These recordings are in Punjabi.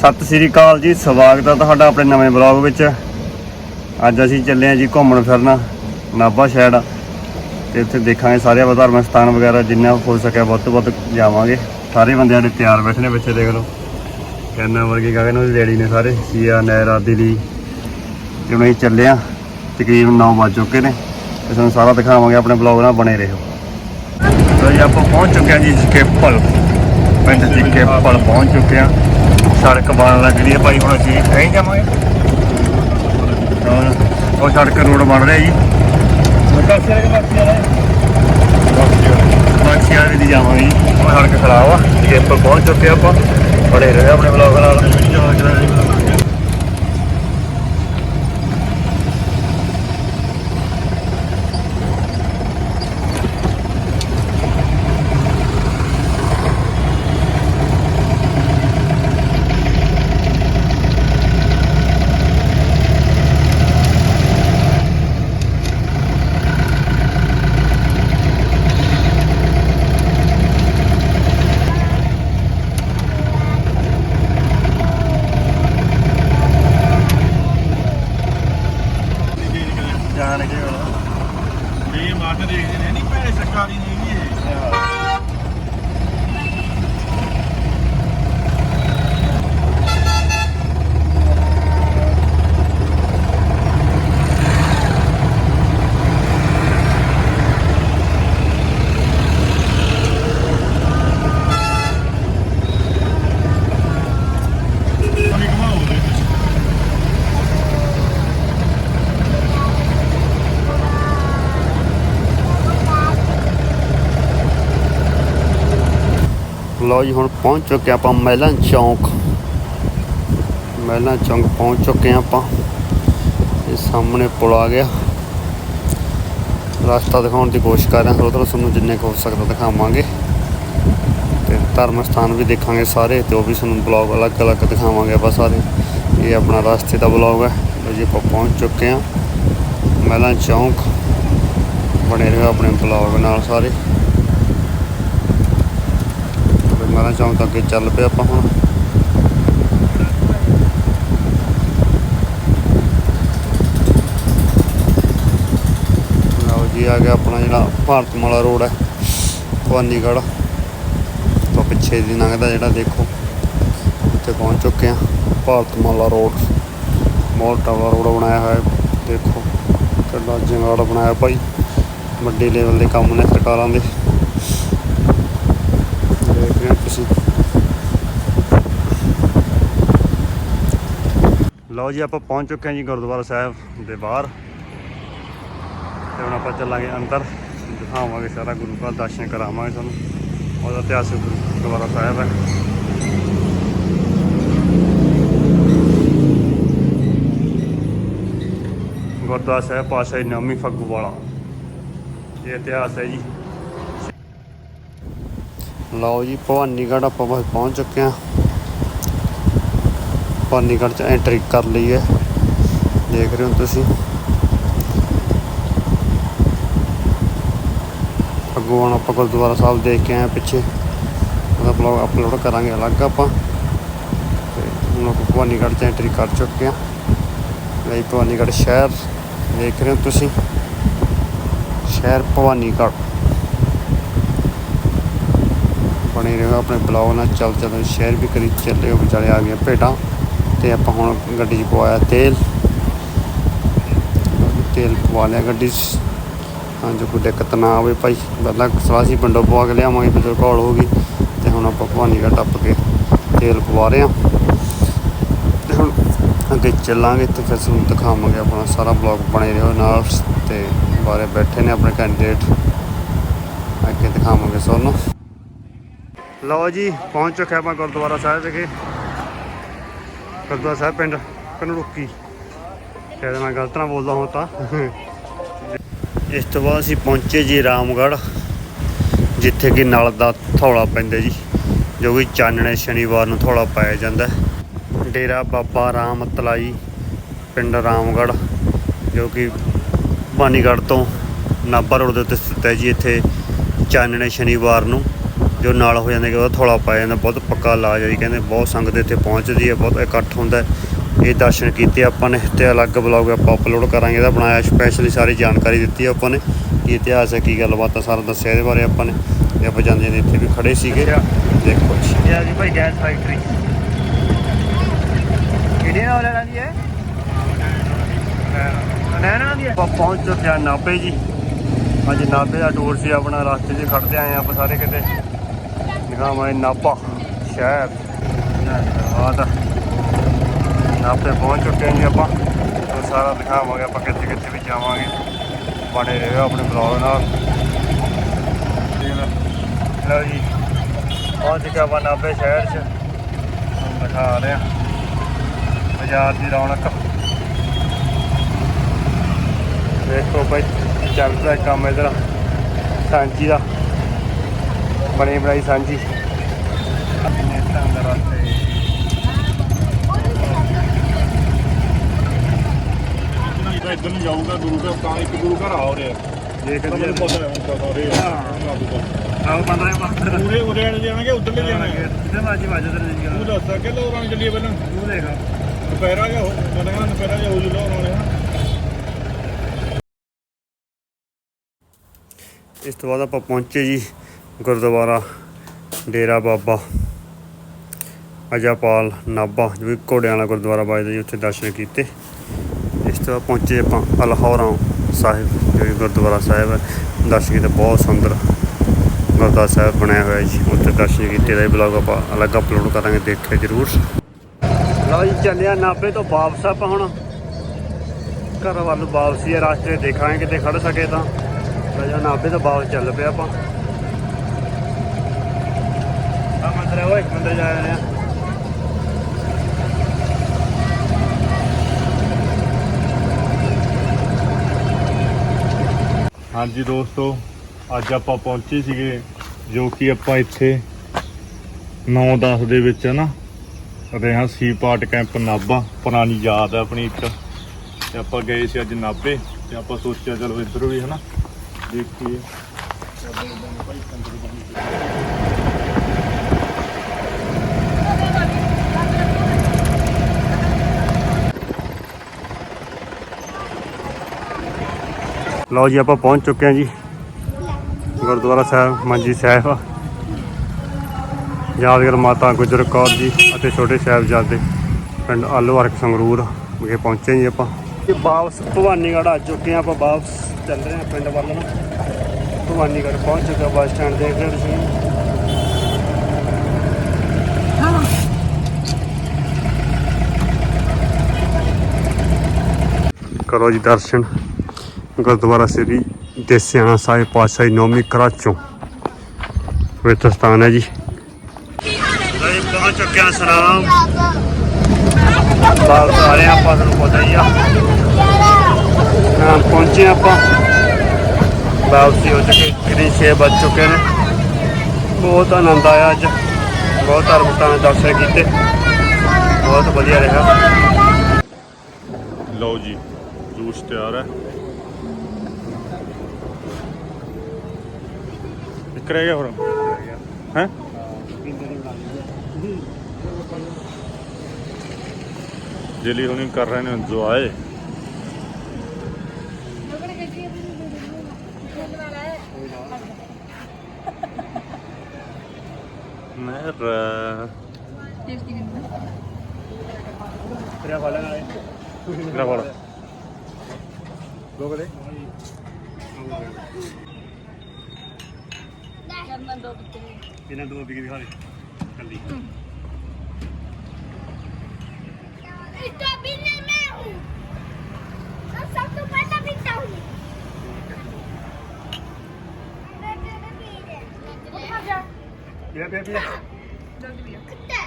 ਸਤਿ ਸ੍ਰੀ ਅਕਾਲ ਜੀ, ਸਵਾਗਤ ਹੈ ਤੁਹਾਡਾ ਆਪਣੇ ਨਵੇਂ ਬਲੌਗ ਵਿੱਚ। ਅੱਜ ਅਸੀਂ ਚੱਲੇ ਹਾਂ ਜੀ ਘੁੰਮਣ ਫਿਰਨ, ਨਾਭਾ ਸ਼ਹਿਰ ਤੇ ਇੱਥੇ ਦੇਖਾਂਗੇ ਸਾਰੇ ਧਾਰਮਿਕ ਸਥਾਨ ਵਗੈਰਾ, ਜਿੰਨਾ ਹੋ ਸਕਿਆ ਵੱਧ ਤੋਂ ਵੱਧ ਜਾਵਾਂਗੇ। ਸਾਰੇ ਬੰਦੇ ਸਾਡੇ ਤਿਆਰ ਬੈਠੇ ਨੇ ਪਿੱਛੇ ਦੇਖ ਲਓ। ਕੈਨਾ ਵਰਗੇ ਗਗਨ ਉਹਦੀ ਰੈਡੀ ਨੇ ਸਾਰੇ, ਸੀਆ, ਨੈਰਾ, ਦਿਲੀ। ਤੇ ਹੁਣ ਅਸੀਂ ਚੱਲੇ ਹਾਂ ਤਕਰੀਬਨ 9 ਵੱਜ ਚੁੱਕੇ ਨੇ। ਤੇ ਤੁਹਾਨੂੰ ਸਾਰਾ ਦਿਖਾਵਾਂਗੇ, ਆਪਣੇ ਬਲੌਗ ਨਾਲ ਬਣੇ ਰਹੋ। ਲੋ ਜੀ, ਆਪਾਂ ਪਹੁੰਚ ਚੁੱਕੇ ਹਾਂ ਜੀ ਪਲ ਪਿੰਡ ਜਕੇਪਲ ਪਹੁੰਚ ਚੁੱਕੇ ਹਾਂ ਸੜਕ ਬਣ ਲੱਗਦੀ ਹੈ ਭਾਈ, ਹੁਣ ਅਸੀਂ ਐਂ ਹੀ ਜਾਵਾਂਗੇ। ਹੁਣ ਉਹ ਸੜਕ ਰੋਡ ਬਣ ਰਿਹਾ ਜੀ। ਬਾਕੀ ਵਾਲੇ ਦੀ ਜਾਵਾਂਗੇ ਜੀ। ਉਹ ਸੜਕ ਖਰਾਬ ਆ। ਜਕੇਪਲ ਪਹੁੰਚ ਚੁੱਕੇ ਆਪਾਂ ਬੜੇ ਰਹੇ ਆਪਣੇ ਬਲੌਗ ਨਾਲ ਜਾਣ ਕੇ ਇਹ ਮਾਟ ਦੇਖਦੇ ਨੇ ਨਹੀਂ ਭੈਣੇ ਸਰਕਾਰੀ ਨਹੀਂ ਹੈਗੀ ਇਹ ਘੁਮਾਓ ਉਹਦੇ ਵਿੱਚ। ਲਓ ਜੀ, ਹੁਣ ਪਹੁੰਚ ਚੁੱਕੇ ਆਪਾਂ ਮਹਿਲਾਂ ਚੌਂਕ। ਮਹਿਲਾਂ ਚੌਂਕ ਪਹੁੰਚ ਚੁੱਕੇ ਹਾਂ ਆਪਾਂ। ਇਹ ਸਾਹਮਣੇ ਪੁਲ ਆ ਗਿਆ। ਰਸਤਾ ਦਿਖਾਉਣ ਦੀ ਕੋਸ਼ਿਸ਼ ਕਰ ਰਹੇ ਹਾਂ ਥੋੜਾ ਤੁਹਾਨੂੰ ਜਿੰਨੇ ਕੁ ਹੋ ਸਕਦਾ ਦਿਖਾਵਾਂਗੇ। ਤੇ ਧਰਮ ਸਥਾਨ ਵੀ ਦੇਖਾਂਗੇ ਸਾਰੇ, ਤੇ ਉਹ ਵੀ ਤੁਹਾਨੂੰ ਬਲੌਗ ਅਲੱਗ-ਅਲੱਗ ਦਿਖਾਵਾਂਗੇ ਆਪਾਂ ਸਾਰੇ। ਇਹ ਆਪਣਾ ਰਸਤੇ ਦਾ ਬਲੌਗ ਹੈ। ਲਓ ਜੀ, ਆਪਾਂ ਪਹੁੰਚ ਚੁੱਕੇ ਹਾਂ। ਮਹਿਲਾਂ ਚੌਂਕ ਬਣੇ ਰਹੋ ਆਪਣੇ ਬਲੌਗ ਨਾਲ ਸਾਰੇ। ਤੇ ਚੌਂਕ ਤੋਂ ਅੱਗੇ ਚੱਲ ਪਿਆ ਆਪਾਂ ਹੁਣ। ਲਓ ਜੀ, ਆ ਗਿਆ ਆਪਣਾ ਜਿਹੜਾ ਭਾਰਤਮਾਲਾ ਰੋਡ ਹੈ, ਭਵਾਨੀਗੜ੍ਹ। ਤੋਂ ਪਿੱਛੇ ਦੀ ਲੰਘਦਾ ਜਿਹੜਾ ਦੇਖੋ, ਉੱਥੇ ਪਹੁੰਚ ਚੁੱਕੇ ਆ ਭਾਰਤਮਾਲਾ ਰੋਡ ਮੋਟਾ ਵਾਲਾ ਰੋਡ ਬਣਾਇਆ ਹੋਇਆ ਦੇਖੋ, ਕਿੰਨਾ ਜੰਗਾੜ ਬਣਾਇਆ ਭਾਈ। ਵੱਡੇ ਲੈਵਲ ਦੇ ਕੰਮ ਨੇ ਸਰਕਾਰਾਂ ਦੇ ਦੇਖ ਰਹੇ ਹੋ ਤੁਸੀਂ ਲਓ ਜੀ, ਆਪਾਂ ਪਹੁੰਚ ਚੁੱਕੇ ਹਾਂ ਜੀ ਗੁਰਦੁਆਰਾ ਸਾਹਿਬ ਦੇ ਬਾਹਰ। ਤੇ ਹੁਣ ਆਪਾਂ ਚੱਲਾਂਗੇ ਅੰਦਰ। ਦਿਖਾਵਾਂਗੇ ਸਾਰਾ ਗੁਰੂ ਘਰ, ਦਰਸ਼ਨ ਕਰਾਵਾਂਗੇ ਤੁਹਾਨੂੰ। ਉਹਦਾ ਇਤਿਹਾਸਕ ਗੁਰਦੁਆਰਾ ਸਾਹਿਬ ਹੈ। ਗੁਰਦੁਆਰਾ ਸਾਹਿਬ ਪਾਸ਼ਾ ਨਵਮੀ ਫੱਗੂ ਵਾਲਾ। ਇਹ ਇਤਿਹਾਸ ਹੈ ਜੀ। ਲਓ ਜੀ, ਭਵਾਨੀਗੜ੍ਹ ਆਪਾਂ ਪਹੁੰਚ ਚੁੱਕੇ ਹਾਂ। ਭਵਾਨੀਗੜ੍ਹ ਚ ਐਂਟਰੀ ਕਰ ਲਈ ਹੈ। ਦੇਖ ਰਹੇ ਹੋ ਤੁਸੀਂ। ਅੱਗੋਂ ਹੁਣ ਆਪਾਂ ਗੁਰਦੁਆਰਾ ਸਾਹਿਬ ਦੇਖ ਕੇ ਆਏ ਹਾਂ ਪਿੱਛੇ। ਉਹਦਾ ਬਲੌਗ ਅਪਲੋਡ ਕਰਾਂਗੇ ਅਲੱਗ ਆਪਾਂ। ਤੇ ਹੁਣ ਆਪਾਂ ਭਵਾਨੀਗੜ੍ਹ ਚ ਐਂਟਰੀ ਕਰ ਚੁੱਕੇ ਹਾਂ। ਇਹ ਭਵਾਨੀਗੜ੍ਹ ਸ਼ਹਿਰ, ਦੇਖ ਰਹੇ ਹੋ ਤੁਸੀਂ। ਸ਼ਹਿਰ ਭਵਾਨੀਗੜ੍ਹ। ਬਣੇ ਰਹੋ ਆਪਣੇ ਬਲੌਗ ਨਾਲ। ਚੱਲ ਚੱਲ ਸ਼ਹਿਰ ਵੀ ਕਰੀ ਚੱਲੇ ਉਹ ਵਿਚਾਲੇ ਆ ਗਏ ਭੇਟਾਂ ਤੇ ਆਪਾਂ ਹੁਣ ਗੱਡੀ 'ਚ ਪਵਾਇਆ ਤੇਲ। ਤੇਲ ਪਵਾ ਲਿਆ ਗੱਡੀ 'ਚ। ਤਾਂ ਜੋ ਕੋਈ ਦਿੱਕਤ ਨਾ ਆਵੇ ਭਾਈ। ਪਹਿਲਾਂ ਸਲਾਸੀ ਪਿੰਡੋਂ ਪਵਾ ਕੇ ਲਿਆਵਾਂਗੇ, ਫਿਰ ਘੋਲ ਹੋ ਗਈ ਤੇ ਹੁਣ ਆਪਾਂ ਭਵਾਨੀਗੜ੍ਹ ਟੱਪ ਕੇ ਤੇਲ ਪਵਾ ਰਹੇ ਹਾਂ। ਤੇ ਹੁਣ ਅੱਗੇ ਚੱਲਾਂਗੇ ਤੇ ਫਿਰ ਤੁਹਾਨੂੰ ਦਿਖਾਵਾਂਗੇ ਆਪਣਾ ਸਾਰਾ ਬਲੌਗ ਬਣੇ ਰਹੋ ਨਾਲ ਤੇ ਬਾਰੇ ਬੈਠੇ ਨੇ ਆਪਣੇ ਕੈਂਡੀਡੇਟ ਅੱਗੇ ਦਿਖਾਵਾਂਗੇ ਸੋਨੂੰ ਲਓ ਜੀ, ਪਹੁੰਚ ਚੁੱਕੇ ਆਪਾਂ ਗੁਰਦੁਆਰਾ ਸਾਹਿਬ ਵਿਖੇ। ਗੁਰਦੁਆਰਾ ਸਾਹਿਬ ਪਿੰਡ ਕਨੜੁੱਕੀ। ਸ਼ਾਇਦ ਮੈਂ ਗਲਤ ਨਾ ਬੋਲਦਾ ਹਾਂ ਤਾਂ। ਇਸ ਤੋਂ ਬਾਅਦ ਅਸੀਂ ਪਹੁੰਚੇ ਜੀ ਰਾਮਗੜ੍ਹ, ਜਿੱਥੇ ਕਿ ਨਲ ਦਾ ਥੌਲਾ ਪੈਂਦਾ ਜੀ, ਜੋ ਕਿ ਚਾਨਣੇ ਸ਼ਨੀਵਾਰ ਨੂੰ ਥੌਲਾ ਪਾਇਆ ਜਾਂਦਾ। ਡੇਰਾ ਬਾਬਾ ਰਾਮ ਤਲਾਈ, ਪਿੰਡ ਰਾਮਗੜ੍ਹ, ਜੋ ਕਿ ਬਾਨੀਗੜ੍ਹ ਤੋਂ ਨਾਭਾ ਰੋਡ ਦੇ ਉੱਤੇ ਸਥਿਤ ਹੈ ਜੀ, ਇੱਥੇ ਚਾਨਣੇ ਸ਼ਨੀਵਾਰ ਨੂੰ। ਜੋ ਨਾਲ ਹੋ ਜਾਂਦੇ ਕਿ ਉਹ ਥੋੜਾ ਪੈ ਜਾਂਦਾ ਬਹੁਤ ਪੱਕਾ ਇਲਾਜ ਹੈ ਜੀ ਕਹਿੰਦੇ ਬਹੁਤ ਸੰਗਤ ਇੱਥੇ ਪਹੁੰਚਦੀ ਹੈ ਬਹੁਤ ਇਕੱਠ ਹੁੰਦਾ ਹੈ। ਇਹ ਦਰਸ਼ਨ ਕੀਤੇ ਆਪਾਂ ਨੇ ਤੇ ਅਲੱਗ ਬਲੌਗ ਆਪਾਂ ਅਪਲੋਡ ਕਰਾਂਗੇ ਇਹਦਾ ਬਣਾਇਆ ਸਪੈਸ਼ਲੀ ਸਾਰੀ ਜਾਣਕਾਰੀ ਦਿੱਤੀ ਹੈ ਆਪਾਂ ਨੇ ਕੀ ਇਤਿਹਾਸ ਹੈ ਕੀ ਗੱਲਬਾਤ ਹੈ ਸਾਰਾ ਦੱਸਿਆ ਇਹਦੇ ਬਾਰੇ ਆਪਾਂ ਨੇ। ਤੇ ਆਪਾਂ ਜਾਂਦੇ ਨੇ ਇੱਥੇ ਵੀ ਖੜੇ ਸੀਗੇ। ਦੇਖੋ ਜੀ। ਇਹ ਆ ਜੀ ਭਾਈ ਗੈਸ ਫੈਕਟਰੀ। ਕਿਹੜੇ ਨਾਲ ਲੈਣਾ ਜੀ ਇਹ ਨੈਣਾ ਦੀ ਹੈ? ਆਪਾਂ ਪਹੁੰਚ ਚੁੱਕੇ ਹਾਂ ਨਾਭੇ ਜੀ। ਅੱਜ ਨਾਭੇ ਦਾ ਟੂਰ ਸੀ ਆਪਣਾ ਰਸਤੇ 'ਚ ਖੜਦੇ ਆਏ ਆਪਾਂ ਸਾਰੇ ਕਿਤੇ। ਦਿਖਾਵਾਂਗੇ ਨਾਭਾ ਸ਼ਹਿਰ। ਧੰਨਵਾਦ। ਨਾਭੇ ਪਹੁੰਚ ਚੁੱਕੇ ਨੇ ਆਪਾਂ। ਉਹ ਸਾਰਾ ਦਿਖਾਵਾਂਗੇ, ਆਪਾਂ ਕਿੱਥੇ ਕਿੱਥੇ ਵੀ ਜਾਵਾਂਗੇ। ਬਣੇ ਰਹੋ ਆਪਣੇ ਬਲੌਗ ਨਾਲ। ਲਓ ਜੀ, ਪਹੁੰਚ ਚੁੱਕੇ ਆਪਾਂ ਨਾਭੇ ਸ਼ਹਿਰ 'ਚ। ਤੁਹਾਨੂੰ ਦਿਖਾ ਰਹੇ ਹਾਂ। ਬਾਜ਼ਾਰ ਦੀ ਰੌਣਕ। ਦੇਖੋ ਭਾਈ ਚੱਲਦਾ ਕੰਮ ਇਧਰ। ਸਾਂਝੀ ਦਾ। ਬਣੀ ਬਣਾਈ ਸਾਂਝੀ। ਆਪਣੇ ਢੰਗ ਦੇ ਰਸਤੇ ਨਹੀਂ ਤਾਂ ਇੱਧਰ ਨੂੰ ਜਾਊਗਾ ਗੁਰੂ ਘਰ ਤਾਂ ਇੱਕ ਗੁਰੂ ਘਰ ਆ ਹੋ ਰਿਹਾ ਜੇ ਤਾਂ ਮੈਨੂੰ ਕਦੀ ਪਤਾ ਹੈ ਹੁਣ ਤਾਂ ਸਾਰੇ ਆਹ ਬੰਦਾ ਇਹ ਬਾਹਰ ਪੂਰੇ ਉਰੇ ਵਾਲੇ ਜਾਣਗੇ ਉੱਧਰਲੇ ਜਾਣਗੇ। ਕਿਤੇ ਮਾਜੀ ਮਾਜੇ ਤੇ ਨਹੀਂ ਤੂੰ ਦੱਸ ਕਿ ਲੋਰਾਂ ਨੂੰ ਚੱਲੀਏ ਪਹਿਲਾਂ? ਤੂੰ ਦੇਖ ਦੁਪਹਿਰਾ ਜਾਂ ਮੈਂ ਕਹਿੰਦਾ ਦੁਪਹਿਰਾ ਜਾਂ ਹੋ ਜੂ ਲੋਰਾਂ ਵਾਲੇ। ਹਾਂ ਇਸ ਤੋਂ ਬਾਅਦ ਆਪਾਂ ਪਹੁੰਚੇ ਜੀ ਗੁਰਦੁਆਰਾ ਡੇਰਾ ਬਾਬਾ ਅਜਾਪਾਲ ਨਾਭਾ, ਜੋ ਕਿ ਘੋੜਿਆਂ ਵਾਲਾ ਗੁਰਦੁਆਰਾ ਵੱਜਦਾ ਜੀ, ਉੱਥੇ ਦਰਸ਼ਨ ਕੀਤੇ। ਇਸ ਤੋਂ ਬਾਅਦ ਪਹੁੰਚੇ ਆਪਾਂ ਅਲਹੌਰਾ ਸਾਹਿਬ, ਜੋ ਕਿ ਗੁਰਦੁਆਰਾ ਸਾਹਿਬ ਹੈ। ਦਰਸ਼ਨ ਕੀਤੇ, ਬਹੁਤ ਸੁੰਦਰ ਗੁਰਦੁਆਰਾ ਸਾਹਿਬ ਬਣਿਆ ਹੋਇਆ ਜੀ। ਉੱਥੇ ਦਰਸ਼ਨ ਕੀਤੇ ਦਾ ਬਲੌਗ ਆਪਾਂ ਅਲੱਗ ਅਪਲੋਡ ਕਰਾਂਗੇ, ਦੇਖਿਓ ਜਰੂਰ। ਲਓ ਜੀ ਚੱਲਿਆ ਨਾਭੇ ਤੋਂ ਵਾਪਸ ਆਪਾਂ ਹੁਣ। ਘਰ ਵੱਲ ਵਾਪਸੀ ਹੈ ਰਸਤੇ ਦੇਖਾਂਗੇ ਕਿਤੇ ਖੜ ਸਕੇ ਤਾਂ। ਰਾਜਾ ਨਾਭੇ ਤੋਂ ਵਾਪਸ ਚੱਲ ਪਿਆ ਆਪਾਂ ਆ ਮੰਦਰ ਹੈ ਓਏ ਮੰਦਰ ਜਾ ਰਹੇ ਆ। ਹਾਂਜੀ ਦੋਸਤੋ, ਅੱਜ ਆਪਾਂ ਪਹੁੰਚੇ ਸੀਗੇ, ਜੋ ਕਿ ਆਪਾਂ ਇੱਥੇ 9-10 ਦੇ ਵਿੱਚ, ਹੈ ਨਾ? ਰਿਹਾ ਸੀ ਪਾਰਟ ਕੈਂਪ ਨਾਭਾ, ਪੁਰਾਣੀ ਯਾਦ ਹੈ ਆਪਣੀ ਇੱਕ। ਤੇ ਆਪਾਂ ਗਏ ਸੀ ਅੱਜ ਨਾਭੇ, ਤੇ ਆਪਾਂ ਸੋਚਿਆ ਚਲੋ ਇੱਧਰ ਵੀ, ਹੈ ਨਾ? ਦੇਖੀਏ। ਲਓ ਜੀ, ਆਪਾਂ ਪਹੁੰਚ ਚੁੱਕੇ ਹਾਂ ਜੀ। ਗੁਰਦੁਆਰਾ ਸਾਹਿਬ, ਮੰਜੀ ਸਾਹਿਬ। ਯਾਦਗਾਰ ਮਾਤਾ ਗੁਜਰ ਕੌਰ ਜੀ ਅਤੇ ਛੋਟੇ ਸਾਹਿਬਜ਼ਾਦੇ ਪਿੰਡ ਆਲੋਵਾਰਕ ਸੰਗਰੂਰ ਵਿਖੇ ਪਹੁੰਚੇ ਜੀ ਆਪਾਂ। ਇਹ ਵਾਪਸ ਭਵਾਨੀਗੜ੍ਹ ਆ ਚੁੱਕੇ ਹਾਂ ਆਪਾਂ, ਵਾਪਸ ਚੱਲ ਰਹੇ ਹਾਂ ਪਿੰਡ ਵੱਲ ਨੂੰ। ਭਵਾਨੀਗੜ੍ਹ ਪਹੁੰਚ ਚੁੱਕੇ ਹਾਂ, ਬੱਸ ਸਟੈਂਡ ਦੇਖ ਰਹੇ ਤੁਸੀਂ। ਕਰੋ ਜੀ ਦਰਸ਼ਨ। ਗੁਰਦੁਆਰਾ ਸ੍ਰੀ ਦੇਸਿਆਣਾ ਸਾਹਿਬ ਪਾਤਸ਼ਾਹੀ ਨੌਮੀ ਕਰਾਚੋਂ ਵਿੱਚ ਸਥਾਨ ਹੈ ਜੀ। ਅਸੀਂ ਪਹੁੰਚ ਚੁੱਕੇ ਹਾਂ ਸਨਾਮ ਬਾਲ ਆ ਰਹੇ ਹਾਂ ਆਪਾਂ ਤੁਹਾਨੂੰ ਪਤਾ ਹੀ ਆ। ਹਾਂ ਪਹੁੰਚੇ ਆਪਾਂ। ਵਾਪਸੀ ਹੋ ਚੁੱਕੇ ਕਰੀਬ 6 ਵੱਜ ਚੁੱਕੇ ਨੇ। ਬਹੁਤ ਆਨੰਦ ਆਇਆ ਅੱਜ। ਬਹੁਤ ਧਰਮ ਸਥਾਨ ਦੇ ਦਰਸ਼ਨ ਕੀਤੇ। ਬਹੁਤ ਵਧੀਆ ਰਿਹਾ। ਲਓ ਜੀ ਜੂਸ ਤਿਆਰ ਹੈ। ਇੱਕ ਰਹਿ ਗਿਆ ਹੋਰ ਹੈ? ਜਲੀ ਹੁਣੀ ਕਰ ਰਹੇ ਨੇ ਇੰਜੋਏ ਮੇਰਾ ਤੇਰਾ ਫਾਲੇ ਨਾਲੇ ਮੇਰਾ ਵਾਲਾ ਲੋਕ ਦੇ ਇਹਨਾਂ ਦੋ ਬਿਕੀ ਦਿਖਾ ਦੇ ਕੱਲੀ इसका बिना मैं हूँ मैं सब तो पहला पीता हूँ उठा जा ਪਿਆ ਪਿਆ ਪਿਆ कुत्ता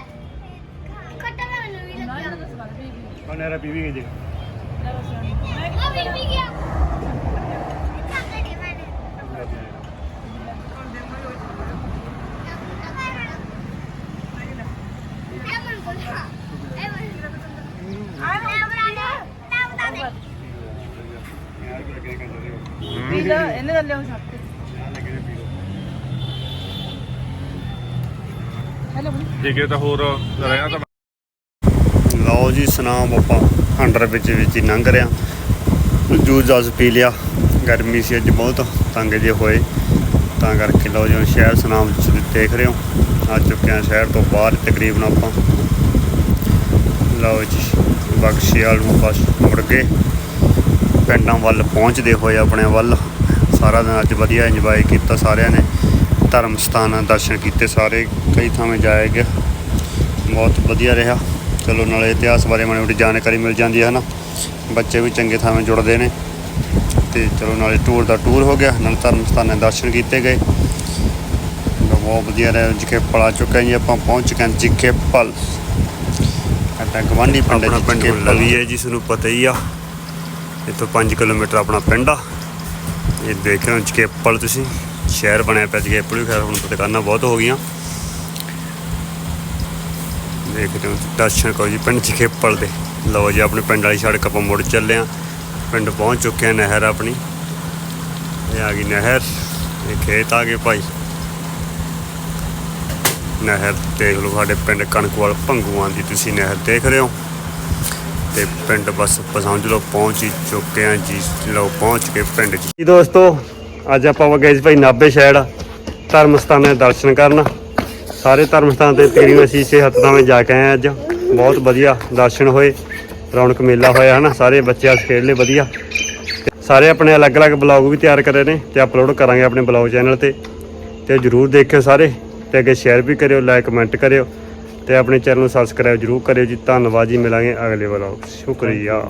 कुत्ता का मैंने भी लग गया ਉਹਨੇ ਰਾ ਪੀਵੀ ਗਈ ਦੇਖ वो भी पी गया ਤਾਂ। ਹੋਰ ਰਹਿਣਾ ਤਾਂ ਲਓ ਜੀ ਸੁਨਾਮ ਆਪਾਂ ਅੰਡਰ ਵਿੱਚ ਵਿੱਚ ਹੀ ਲੰਘ ਰਿਆ ਜੂਸ ਜਸ ਪੀ ਲਿਆ। ਗਰਮੀ ਸੀ ਅੱਜ ਬਹੁਤ ਤੰਗ ਜੇ ਹੋਏ। ਤਾਂ ਕਰਕੇ ਲਓ ਜੀ ਸ਼ਹਿਰ ਸੁਨਾਮ ਵਿੱਚ ਦੇਖ ਰਹੇ ਹੋ। ਆ ਚੁੱਕੇ ਆ ਸ਼ਹਿਰ ਤੋਂ ਬਾਹਰ ਤਕਰੀਬਨ ਆਪਾਂ। ਲਓ ਜੀ ਬਖਸ਼ੀਵਾਲ ਨੂੰ ਬਸ ਮੁੜ ਕੇ। ਪਿੰਡਾਂ ਵੱਲ ਪਹੁੰਚਦੇ ਹੋਏ ਆਪਣੇ ਵੱਲ। ਸਾਰਾ ਦਿਨ ਅੱਜ ਵਧੀਆ ਇੰਜੋਏ ਕੀਤਾ ਸਾਰਿਆਂ ਨੇ। ਧਰਮ ਸਥਾਨਾਂ ਦਰਸ਼ਨ ਕੀਤੇ ਸਾਰੇ ਕਈ ਥਾਵੇਂ ਜਾਇਆ ਗਿਆ। ਬਹੁਤ ਵਧੀਆ ਰਿਹਾ। ਚਲੋ ਨਾਲੇ ਇਤਿਹਾਸ ਬਾਰੇ ਮਾੜੀ ਮੋਟੀ ਜਾਣਕਾਰੀ ਮਿਲ ਜਾਂਦੀ ਹੈ ਨਾ ਬੱਚੇ ਵੀ ਚੰਗੇ ਥਾਵੇਂ ਜੁੜਦੇ ਨੇ। ਤੇ ਚਲੋ ਨਾਲੇ ਟੂਰ ਦਾ ਟੂਰ ਹੋ ਗਿਆ। ਨਾਲ ਧਰਮ ਸਥਾਨਾਂ ਦੇ ਦਰਸ਼ਨ ਕੀਤੇ ਗਏ। ਬਹੁਤ ਵਧੀਆ ਰਿਹਾ। ਜਿੱਕੇ ਪਲਾ ਚੁੱਕੇ ਜੀ ਆਪਾਂ ਪਹੁੰਚ ਚੁੱਕੇ ਹਾਂ ਜਿੱਕੇ ਪਲ। ਸਾਡਾ ਗਵਾਂਢੀ ਪਿੰਡ ਜਿੱਕੇ ਪਲ। ਵੀ ਹੈ ਜਿਸ ਨੂੰ ਪਤਾ ਹੀ ਆ। ਇੱਥੋਂ 5 ਕਿਲੋਮੀਟਰ ਆਪਣਾ ਪਿੰਡ ਆ। ਇਹ ਦੇਖ ਰਹੇ ਹੋ ਜਿੱਕੇ ਤੁਸੀਂ, ਸ਼ਹਿਰ ਬਣਿਆ ਪਿਆ ਜਿੱਕੇ ਵੀ ਖੈਰ ਹੁਣ ਤਾਂ ਦੁਕਾਨਾਂ ਬਹੁਤ ਹੋ ਗਈਆਂ। ਦੇਖਦੇ ਹੋ, ਦਰਸ਼ਨ ਕਰੋ ਜੀ, ਪਿੰਡ ਚਕੇਪਲ ਦੇ। ਲਓ ਜੀ, ਆਪਣੇ ਪਿੰਡ ਵਾਲੀ ਸੜਕ ਆਪਾਂ ਮੁੜ ਚੱਲੇ ਆ ਪਿੰਡ ਪਹੁੰਚ ਚੁੱਕੇ ਆ ਨਹਿਰ ਆਪਣੀ। ਇਹ ਆ ਗਈ ਨਹਿਰ, ਇਹ ਖੇਤ ਆ ਗਏ ਭਾਈ। ਨਹਿਰ ਦੇਖ ਲਓ, ਸਾਡੇ ਪਿੰਡ ਕਣਕਵਾਲ ਭੰਗੂਆਂ ਦੀ ਤੁਸੀਂ ਨਹਿਰ ਦੇਖ ਰਹੇ ਹੋ। ਤੇ ਪਿੰਡ ਬਸ ਪਸੰਦ ਲੋ ਪਹੁੰਚ ਹੀ ਚੁੱਕੇ ਆ ਜੀ, ਲਓ, ਪਹੁੰਚ ਕੇ ਪਿੰਡ ਜੀ। ਦੋਸਤੋ, ਅੱਜ ਆਪਾਂ ਗਏ ਸੀ ਭਾਈ ਨਾਬੇ ਸ਼ਹਿਰ ਧਰਮ ਸਥਾਨਾਂ ਦੇ ਦਰਸ਼ਨ ਕਰਨ। ਸਾਰੇ ਧਰਮ ਸਥਾਨ ਤੇ ਤਕਰੀਬਨ ਅਸੀਂ ਛੇ ਹੱਥ ਥਾਵੇਂ ਜਾ ਕੇ ਆਏ ਅੱਜ। ਬਹੁਤ ਵਧੀਆ ਦਰਸ਼ਨ ਹੋਏ, ਰੌਣਕ ਮੇਲਾ ਹੋਇਆ ਹਨਾ, ਸਾਰੇ ਬੱਚੇ ਅੱਜ ਖੇਡ ਲਏ ਵਧੀਆ। ਸਾਰੇ ਆਪਣੇ ਅਲੱਗ-ਅਲੱਗ ਬਲੌਗ ਵੀ ਤਿਆਰ ਕਰੇ ਨੇ, ਤੇ ਅਪਲੋਡ ਕਰਾਂਗੇ ਆਪਣੇ ਬਲੌਗ ਚੈਨਲ ਤੇ। ਤੇ ਜਰੂਰ ਦੇਖਿਓ ਸਾਰੇ, ਤੇ ਅੱਗੇ ਸ਼ੇਅਰ ਵੀ ਕਰਿਓ ਲਾਈਕ ਕਮੈਂਟ ਕਰਿਓ। ਤੇ ਆਪਣੇ ਚੈਨਲ ਨੂੰ ਸਬਸਕ੍ਰਾਈਬ ਜਰੂਰ ਕਰਿਓ ਜੀ। ਧੰਨਵਾਦ ਜੀ। ਮਿਲਾਂਗੇ ਅਗਲੇ ਬਲੌਗ ਸ਼ੁਕਰੀਆ।